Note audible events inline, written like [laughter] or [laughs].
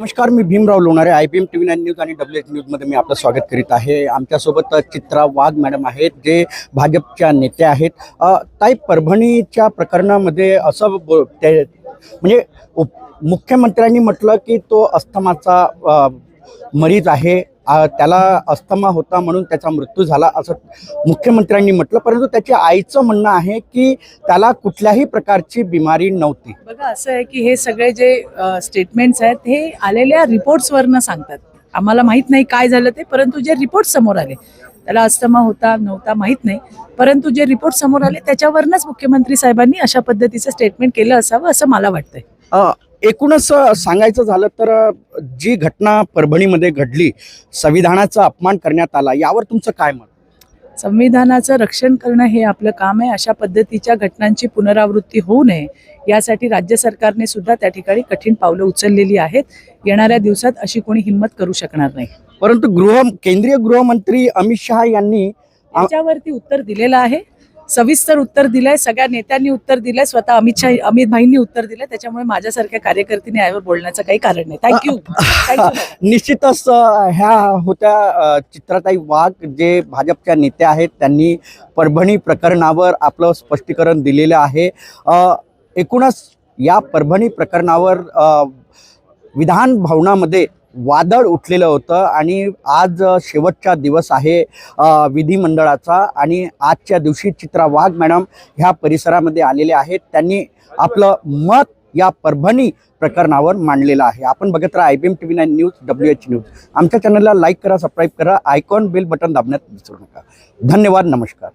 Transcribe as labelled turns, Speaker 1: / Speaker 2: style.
Speaker 1: नमस्कार मी Bhimrao Lonare I P M T V nine news आणि W H न्यूजमध्ये मी आपलं स्वागत करीत आहे. आमच्यासोबत चित्रा वाघ मॅडम आहेत जे भाजपच्या नेत्या आहेत. ताई परभणीच्या प्रकरणामध्ये असं बो- ते म्हणजे उप- मुख्यमंत्र्यांनी म्हटलं की तो अस्थमाचा अ, मरीज आहे. त्याला अस्थमा होता म्हणून त्याचा मृत्यू झाला असं मुख्यमंत्र्यांनी म्हटलं. परंतु त्याच्या आईचं म्हणणं आहे की त्याला कुठल्याही प्रकारची बिमारी नव्हती.
Speaker 2: बघा असं आहे की हे सगळे जे स्टेटमेंट्स आहेत हे आलेल्या रिपोर्ट्सवरनं सांगतात. आम्हाला माहीत नाही काय झालं ते परंतु जे रिपोर्ट समोर आले त्याला अस्थमा होता नव्हता माहीत नाही. परंतु जे रिपोर्ट समोर आले त्याच्यावरनंच मुख्यमंत्री साहेबांनी अशा पद्धतीचं स्टेटमेंट केलं असावं असं मला वाटतंय.
Speaker 1: एकूणच सांगायचं झालं तर जी घटना परभणीमध्ये घडली संविधानाचा अपमान करण्यात आला यावर तुमचं काय मत?
Speaker 2: संविधानाचं रक्षण करणं हे आपलं काम आहे. अशा पद्धतीच्या घटनांची पुनरावृत्ती होऊ नये. यासाठी राज्य सरकारने सुद्धा त्या ठिकाणी कठीण पावलं उचललेली आहेत. येणाऱ्या दिवसात अशी कोणी हिंमत करू शकणार नाही.
Speaker 1: परंतु गृह केंद्रीय गृहमंत्री अमित शहा यांनी
Speaker 2: त्याच्यावरती उत्तर दिलेलं आहे. सविस्तर उत्तर दिलंय सगळ्या नेत्यांनी उत्तर दिलंय स्वतः अमित शाह अमित भाईंनी उत्तर दिलंय त्याच्यामुळे माझ्यासारख्या कार्यकर्त्यांनी यावर बोलण्याचं काही कारण नाही. थँक्यू [laughs]
Speaker 1: निश्चितच ह्या होत्या चित्रताई वाघ जे भाजपच्या नेत्या आहेत त्यांनी परभणी प्रकरणावर आपलं स्पष्टीकरण दिलेलं आहे. एकूणच या परभणी प्रकरणावर विधान भवनामध्ये वादळ उठलेलं होतं आणि आज शेवटचा दिवस आहे विधिमंडळाचा आणि आजच्या दिवशी चित्रा वाघ मॅडम ह्या परिसरामध्ये आलेले आहेत. त्यांनी आपलं मत या परभणी प्रकरणावर मांडलेलं आहे. आपण बघत राहा I B M T V nine news W H news. आमच्या चॅनलला लाईक करा सबस्क्राईब करा आयकॉन बेल बटन दाबण्यात विसरू नका. धन्यवाद नमस्कार.